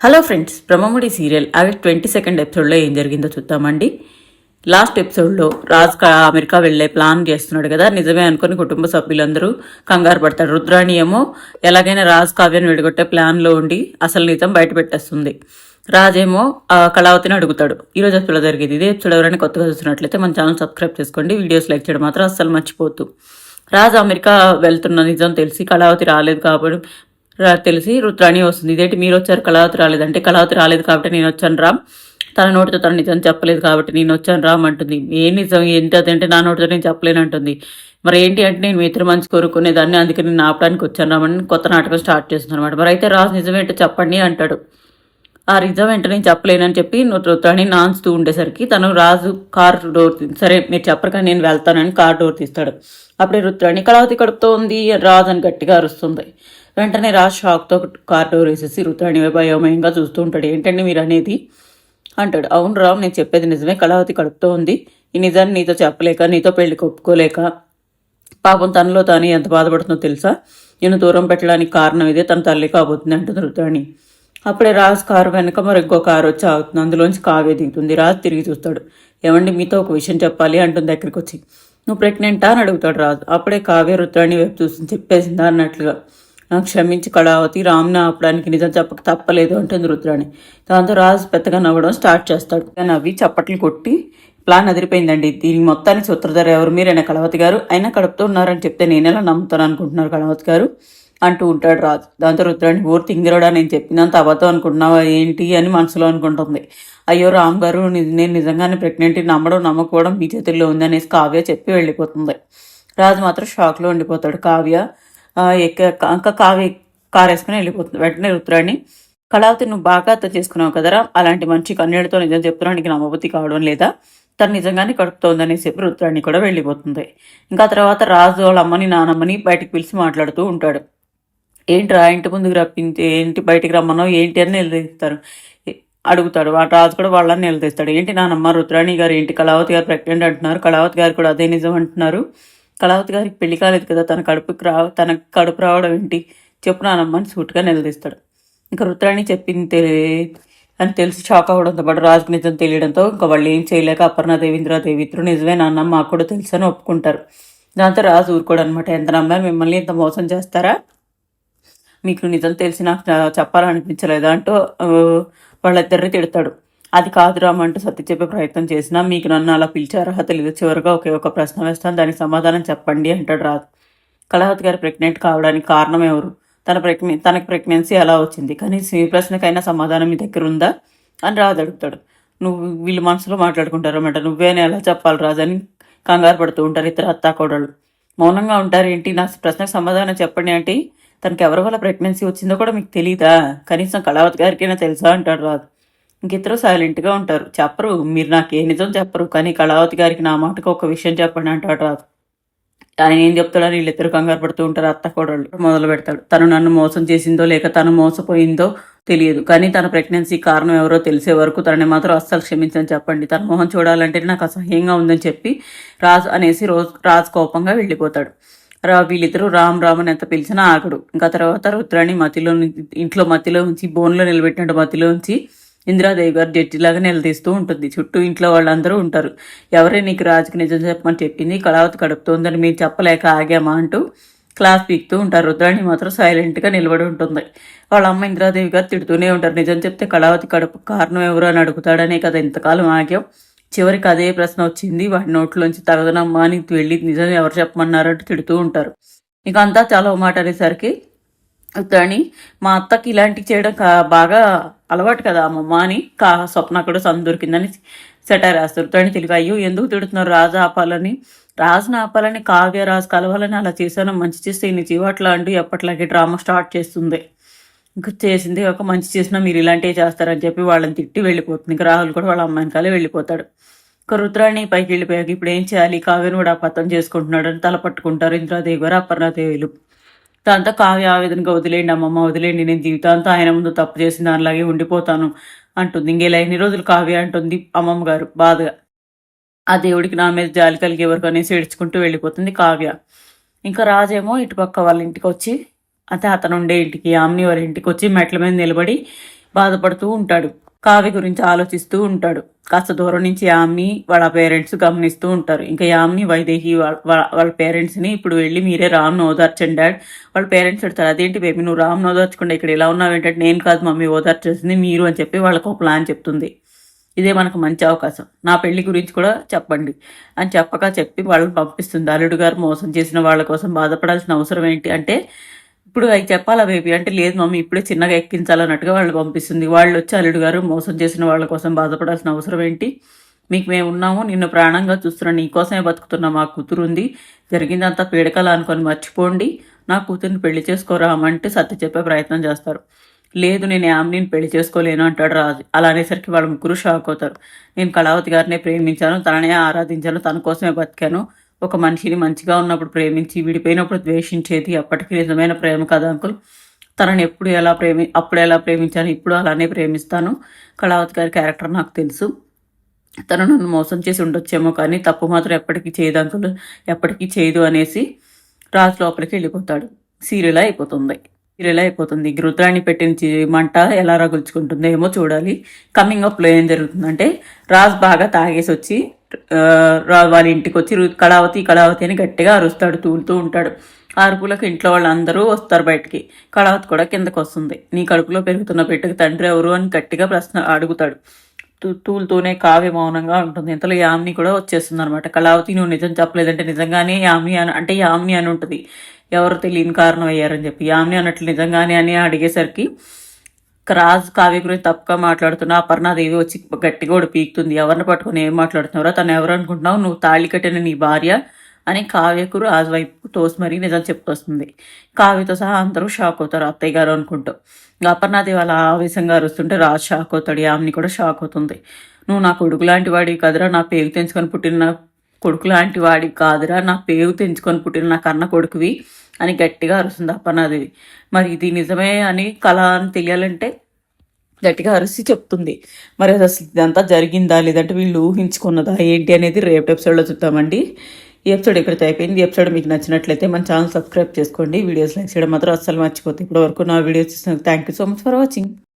Hello friends Brahmamudi serial August twenty second ఎపిసోడ్లో ఏం జరిగిందో చూద్దామండి. లాస్ట్ ఎపిసోడ్లో రాజ్ అమెరికా వెళ్ళే ప్లాన్ చేస్తున్నాడు కదా నిజమే అనుకుని కుటుంబ సభ్యులందరూ కంగారు పడతారు. రుద్రాణి ఏమో ఎలాగైనా రాజ్ కావ్యాన్ని విడగొట్టే ప్లాన్లో ఉండి అసలు నిజం బయట పెట్టేస్తుంది. రాజేమో కళావతిని అడుగుతాడు. ఈ రోజు ఎపిసోడ్ జరిగేది ఇదే ఎపిసోడ్ ఎవరైనా కొత్తగా చూస్తున్నట్లయితే మన ఛానల్ సబ్స్క్రైబ్ చేసుకోండి. వీడియోస్ లైక్ చేయడం మాత్రం అస్సలు మర్చిపోతూ రాజు అమెరికా వెళ్తున్న నిజం తెలిసి కళావతి రాలేదు కాబట్టి తెలిసి రుద్రాణి వస్తుంది. ఇదేంటి మీరు వచ్చారు? కళావతి రాలేదంటే కళావతి రాలేదు కాబట్టి నేను వచ్చాను రామ్. తన నోటితో తన నిజం చెప్పలేదు కాబట్టి నేను వచ్చాను రామ్ అంటుంది. ఏ నిజం? ఏంటి అదంటే నా నోటితో నేను చెప్పలేనంటుంది మరి ఏంటి అంటే నేను మిత్రు మంచి కోరుకునేదాన్ని అందుకే నేను ఆపడానికి వచ్చాను రామని కొత్త నాటకం స్టార్ట్ చేస్తున్నాను అనమాట మరి అయితే రాజు నిజమేంటో చెప్పండి అంటాడు. ఆ నిజం వెంటనే చెప్పలేనని చెప్పి రుద్రాణి నాన్స్తూ ఉండేసరికి తను రాజు కార్ డోర్ సరే మీరు చెప్పరు కానీ నేను వెళ్తానని కార్ డోర్ తీస్తాడు. అప్పుడే రుత్రాణి కళావతి కడుపుతో ఉంది రాజు అని గట్టిగా అరుస్తుంది. వెంటనే రాజు షాక్తో కార్ డోర్ వేసేసి రుత్రాణి భయోమయంగా చూస్తూ ఉంటాడు. ఏంటండి మీరు అనేది? అంటాడు. అవును రావు నేను చెప్పేది నిజమే. కళావతి కడుపుతో ఉంది. ఈ నిజాన్ని నీతో చెప్పలేక నీతో పెళ్ళి ఒప్పుకోలేక పాపం తనలో తాను ఎంత బాధపడుతుందో తెలుసా? నేను దూరం పెట్టడానికి కారణం ఇదే. తన తల్లి కాబోతుంది అంటుంది రుద్రాణి. అప్పుడే రాజు కారు వెనక మరి ఇంకో కారు వచ్చి ఆగుతుంది. అందులోంచి కావే దిగుతుంది. రాజు తిరిగి చూస్తాడు. ఏమండి మీతో ఒక విషయం చెప్పాలి అంటుంది దగ్గరికి వచ్చి. నువ్వు ప్రెగ్నెంటా అని అడుగుతాడు రాజు. అప్పుడే కావ్య రుద్రాణి వైపు చూసి చెప్పేసిందా అన్నట్లుగా. నాకు క్షమించి కళావతి రామ్ని ఆపడానికి నిజం చెప్పక తప్పలేదు అంటుంది రుద్రాణి. దాంతో రాజు పెద్దగా నవ్వడం స్టార్ట్ చేస్తాడు. నవ్వి చప్పట్లు కొట్టి ప్లాన్ అదిరిపోయిందండి. దీని మొత్తానికి సూత్రధార ఎవరు? మీరైనా కళావతి గారు? అయినా కడుపుతూ ఉన్నారని చెప్తే నేనెలా నమ్ముతాను అనుకుంటున్నారు కళావతి గారు? అంటూ ఉంటాడు రాజు. దాంతో రుద్రాణి ఊరు తింగిరడా నేను చెప్పినంత అబద్ధం అనుకుంటున్నావా ఏంటి అని మనసులో అనుకుంటుంది. అయ్యో రామ్ గారు ని- నేను నిజంగానే ప్రెగ్నెంట్ నమ్మడం నమ్మకపోవడం మీ చేతుల్లో ఉంది అనేసి కావ్య చెప్పి వెళ్ళిపోతుంది. రాజు మాత్రం షాక్లో ఉండిపోతాడు. కావ్య ఎక్క ఇంకా కావ్య కారు వేసుకుని వెళ్ళిపోతుంది. వెంటనే రుద్రాణి కళావతి నువ్వు బాగా అర్థం చేసుకున్నావు కదరా అలాంటి మంచి కన్నీళ్ళతో నిజం చెప్తున్నానికి నమ్మబుద్ధి కావడం లేదా? తను నిజంగానే కడుపుతోందని చెప్పి రుద్రాణి కూడా వెళ్ళిపోతుంది. ఇంకా తర్వాత రాజు వాళ్ళ అమ్మని నానమ్మని బయటకు పిలిచి మాట్లాడుతూ ఉంటాడు. ఏంట్రా ఇంటి ముందుకు రప్పించి ఏంటి బయటికి రమ్మన్నావు ఏంటి అని నిలదీస్తారు. అడుగుతాడు. ఆ రాజు కూడా వాళ్ళని నిలదీస్తాడు. ఏంటి నానమ్మ రుద్రాణి గారు ఏంటి? కళావతి గారు ప్రెగ్నెంట్ అంటున్నారు. కళావతి గారు కూడా అదే నిజం అంటున్నారు. కళావతి గారికి పెళ్ళి కాలేదు కదా. తన కడుపుకి రా తన కడుపు రావడం ఏంటి? చెప్పు నానమ్మ అని సూటుగా నిలదీస్తాడు. ఇంకా రుద్రాణి చెప్పింది అని తెలిసి షాక్ అవ్వడంతో పాటు రాజుకు నిజం తెలియడంతో ఇంకా వాళ్ళు ఏం చేయలేక అపర్ణ దేవేంద్రదేవి ఇద్దరు నిజమే నాన్న మాకు కూడా తెలుసు అని ఒప్పుకుంటారు. దాంతో రాజు ఊరుకోడు అనమాట ఎంత నమ్మారు? మిమ్మల్ని ఇంత మోసం చేస్తారా? మీకు నిజం తెలిసి నాకు చెప్పాలనిపించలేదా అంటూ వాళ్ళిద్దరిని తిడతాడు. అది కాదు రామ్ అంటూ సత్య చెప్పే ప్రయత్నం చేసినా మీకు నన్ను అలా పిలిచే అర్హత లేదు చివరిగా ఒకే ఒక ప్రశ్న వేస్తాను. దానికి సమాధానం చెప్పండి అంటాడు రాదు కళావతి గారు ప్రెగ్నెంట్ కావడానికి కారణం ఎవరు? తన ప్రెగ్నె తనకి ప్రెగ్నెన్సీ ఎలా వచ్చింది? కనీసం ఈ ప్రశ్నకైనా సమాధానం మీ దగ్గర ఉందా? అని రాజు అడుగుతాడు. నువ్వు వీళ్ళు మనసులో మాట్లాడుకుంటారు అన్నమాట నువ్వేనే ఎలా చెప్పాలి రాజు అని కంగారు పడుతూ ఉంటారు ఇతర అత్తాకోడళ్ళు. మౌనంగా ఉంటారు ఏంటి నా ప్రశ్నకు సమాధానం చెప్పండి అంటే తనకి ఎవరి వల్ల ప్రెగ్నెన్సీ వచ్చిందో కూడా మీకు తెలీదా? కనీసం కళావతి గారికైనా తెలుసా అంటాడు రాదు ఇంకిద్దరు సైలెంట్గా ఉంటారు. చెప్పరు. మీరు నాకు ఏ నిజం చెప్పరు. కానీ కళావతి గారికి నా మాటకు ఒక విషయం చెప్పండి అంటాడు రాదు ఆయన ఏం చెప్తాడో వీళ్ళిద్దరు కంగారు పడుతూ ఉంటారు. అత్త కోడళ్ళు మొదలు పెడతాడు. తను నన్ను మోసం చేసిందో లేక తను మోసపోయిందో తెలియదు. కానీ తన ప్రెగ్నెన్సీ కారణం ఎవరో తెలిసే వరకు తనని మాత్రం అస్సలు క్షమించని చెప్పండి. తన మొహం చూడాలంటే నాకు అసహ్యంగా ఉందని చెప్పి రాజ్ అనేసి రోజు రాజ్ కోపంగా వెళ్ళిపోతాడు. రా వీళ్ళిద్దరూ రామ్ రామ్ అని ఎంత పిలిచినా ఆగడు. ఇంకా తర్వాత రుద్రాణి మతిలో ఇంట్లో మతిలో ఉంచి బోన్లో నిలబెట్టినట్టు మతిలో ఉంచి ఇందిరాదేవి గారు జడ్జిలాగా నిలదీస్తూ ఉంటుంది. చుట్టూ ఇంట్లో వాళ్ళందరూ ఉంటారు. ఎవరే నీకు రాజుకి నిజం చెప్పమని చెప్పింది కళావతి కడుపుతోందని మీరు చెప్పలేక ఆగామా అంటూ క్లాస్ పీక్తూ ఉంటారు. రుద్రాణి మాత్రం సైలెంట్గా నిలబడి ఉంటుంది. వాళ్ళ అమ్మ ఇందిరాదేవి గారు తిడుతూనే ఉంటారు. నిజం చెప్తే కళావతి కడుపు కారణం ఎవరు అని అడుగుతాడనే కదా ఇంతకాలం ఆగాం. చివరికి అదే ప్రశ్న వచ్చింది. వాడి నోట్లోంచి తగదనమ్మా అని వెళ్ళి నిజం ఎవరు చెప్పమన్నారంటూ తిడుతూ ఉంటారు. ఇక అంతా చాలా మాట అనేసరికి కానీ మా అత్తకి ఇలాంటివి చేయడం కా- బాగా అలవాటు కదా అమ్మమ్మ అని కా స్వప్న కూడా సందు దొరికిందని సెటైర్ వేస్తారు తని తెలివి అయ్యో ఎందుకు తిడుతున్నారు? రాజు ఆపాలని రాజును ఆపాలని కావ్య రాజు కలవాలని అలా చేశాను. మంచి చేస్తే ఇన్ని చీవాట్లా అంటూ ఎప్పట్లాగే డ్రామా స్టార్ట్ చేస్తుంది. ఇంకా చేసింది ఒక మంచి చేసినా మీరు ఇలాంటివి చేస్తారని చెప్పి వాళ్ళని తిట్టి వెళ్ళిపోతుంది. ఇంకా రాహుల్ కూడా వాళ్ళ అమ్మాయిని కాలే వెళ్ళిపోతాడు. ఒక రుద్రాణి పైకి వెళ్ళిపోయాక ఇప్పుడు ఏం చేయాలి? కావ్యను కూడా అపత్తం చేసుకుంటున్నాడు. అని తల పట్టుకుంటారు ఇంద్రాదేవి గారు అపర్ణాదేవిలు. దాంతో కావ్య ఆవేదనగా వదిలేండి అమ్మమ్మ వదిలేండి నేను జీవితాంతా ఆయన ముందు తప్పు చేసిన దానిలాగే ఉండిపోతాను అంటుంది. ఇంకేలా ఎన్ని రోజులు కావ్య అంటుంది అమ్మమ్మ గారు? బాధగా. ఆ దేవుడికి నా మీద జాలి కలిగి ఎవరికి అనేసి ఏడ్చుకుంటూ వెళ్ళిపోతుంది కావ్య. ఇంకా రాజేమో ఇటుపక్క వాళ్ళ ఇంటికి వచ్చి అంటే అతను ఉండే ఇంటికి ఆమ్ని వారి ఇంటికి వచ్చి మెట్ల మీద నిలబడి బాధపడుతూ ఉంటాడు. కావ్య గురించి ఆలోచిస్తూ ఉంటాడు. కాస్త దూరం నుంచి యామ్ని వాళ్ళ పేరెంట్స్ గమనిస్తూ ఉంటారు. ఇంకా యామ్ని వైదేహి వాళ్ళ వాళ్ళ- పేరెంట్స్ని ఇప్పుడు వెళ్ళి మీరే రామ్ను ఓదార్చండి డాడ్. వాళ్ళ పేరెంట్స్ అడుగుతారు అదేంటి బేబీ నువ్వు రామ్ను ఓదార్చకుండా ఇక్కడ ఇలా ఉన్నావు? ఏంటంటే నేను కాదు మమ్మీ ఓదార్చేసింది మీరు అని చెప్పి వాళ్ళకు ఒక ప్లాన్ చెప్తుంది. ఇదే మనకు మంచి అవకాశం. నా పెళ్ళి గురించి కూడా చెప్పండి అని చెప్పక చెప్పి వాళ్ళని పంపిస్తుంది. అల్లుడు గారు మోసం చేసిన వాళ్ళ కోసం బాధపడాల్సిన అవసరం ఏంటి అంటే ఇప్పుడు అవి చెప్పాలా బేబీ అంటే లేదు మమ్మీ ఇప్పుడే చిన్నగా ఎక్కించాలన్నట్టుగా వాళ్ళు పంపిస్తుంది. వాళ్ళు వచ్చి అల్లుడు గారు మోసం చేసిన వాళ్ళ కోసం బాధపడాల్సిన అవసరం ఏంటి? మీకు మేము ఉన్నాము నిన్ను ప్రాణంగా చూస్తున్నాను నీకోసమే బతుకుతున్నా మా కూతురు ఉంది. జరిగిందంతా పీడకల అనుకొని మర్చిపోండి. నా కూతుర్ని పెళ్ళి చేసుకోరామంటే సత్య చెప్పే ప్రయత్నం చేస్తారు. లేదు నేను యామ్ని పెళ్ళి చేసుకోలేను అంటాడు రాజు. అలా అనేసరికి వాళ్ళ ముగ్గురు షాక్ అవుతారు. నేను కళావతి గారినే ప్రేమించాను తననే ఆరాధించాను తన కోసమే బతికాను. ఒక మనిషిని మంచిగా ఉన్నప్పుడు ప్రేమించి విడిపోయినప్పుడు ద్వేషించేది అప్పటికి నిజమైన ప్రేమ కదా అంకుల్? తనని ఎప్పుడు ఎలా ప్రేమి అప్పుడు ఎలా ప్రేమించాను ఇప్పుడు అలానే ప్రేమిస్తాను? కళావతి గారి క్యారెక్టర్ నాకు తెలుసు. తను నన్ను మోసం చేసి ఉండొచ్చేమో కానీ తప్పు మాత్రం ఎప్పటికీ చేయదు అంకుల్. ఎప్పటికీ చేయదు అనేసి రాజు లోపలికి వెళ్ళిపోతాడు. సీరియల్ అయిపోతుంది. సీరియల్ అయిపోతుంది. రుద్రాన్ని పెట్టిన మంట ఎలా రగుల్చుకుంటుందో ఏమో చూడాలి. కమింగ్ అప్లో ఏం జరుగుతుందంటే రాజ్ బాగా తాగేసి వచ్చి వాళ్ళ ఇంటికి వచ్చి కళావతి కళావతి అని గట్టిగా అరుస్తాడు తూలుతూ ఉంటాడు. అరుపులకు ఇంట్లో వాళ్ళందరూ వస్తారు బయటికి. కళావతి కూడా కిందకు వస్తుంది నీ కడుపులో పెరుగుతున్న బిడ్డకు తండ్రి ఎవరు అని గట్టిగా ప్రశ్న అడుగుతాడు. తూలుతూనే కావ్య మౌనంగా ఉంటుంది. ఇంతలో యామిని కూడా వచ్చేస్తుంది అనమాట కళావతి నువ్వు నిజం చెప్పలేదంటే నిజంగానే యామిని అని అంటే యామిని అని ఉంటుంది. ఎవరు తెలియని కారణం అయ్యారని చెప్పి. యామిని అన్నట్లు నిజంగానే అని అడిగేసరికి క్రాజ్ కావ్య గురించి తప్పుగా మాట్లాడుతున్నా అపర్ణాదేవి వచ్చి గట్టిగా కూడా పీకుతుంది. ఎవరిని పట్టుకుని ఏం మాట్లాడుతున్నారో తను ఎవరు అనుకుంటున్నావు? నువ్వు తాళి కట్టిన నీ భార్య అని కావ్యకు రాజు వైపు తోసి మరీ నిజం చెప్పుకొస్తుంది కావ్యతో సహా అందరూ షాక్ అవుతారు. అత్తయ్య గారు అనుకుంటూ. అపర్ణాదేవి అలా ఆవేశంగా అరుస్తుంటే రాజు షాక్ అవుతాడు. ఆమెని కూడా షాక్ అవుతుంది. నువ్వు నా కొడుకు లాంటి వాడి కదరా. నా పేరు తెంచుకొని పుట్టిన కొడుకు లాంటి వాడి కాదురా నా పేరు తెంచుకొని పుట్టిన నా కన్న కొడుకువి అని గట్టిగా అరుస్తుంది అపర్ణాదేవి మరి ఇది నిజమే అని కళ అని తెలియాలంటే గట్టిగా అరిసి చెప్తుంది. మరి అది అసలు ఇదంతా జరిగిందా లేదంటే వీళ్ళు ఊహించుకున్నదా ఏంటి అనేది రేపు ఎపిసోడ్లో చూద్దామండి. ఈ ఎపిసోడ్ ఇక్కడితో అయిపోయింది. ఈ ఎపిసోడ్ మీకు నచ్చినట్లయితే మన ఛానల్ సబ్స్క్రైబ్ చేసుకోండి. వీడియోస్ లైక్ చేయడం మాత్రం అస్సలు మర్చిపోతే ఇప్పటివరకు నా వీడియోస్ చూసినందుకు thank you so much for watching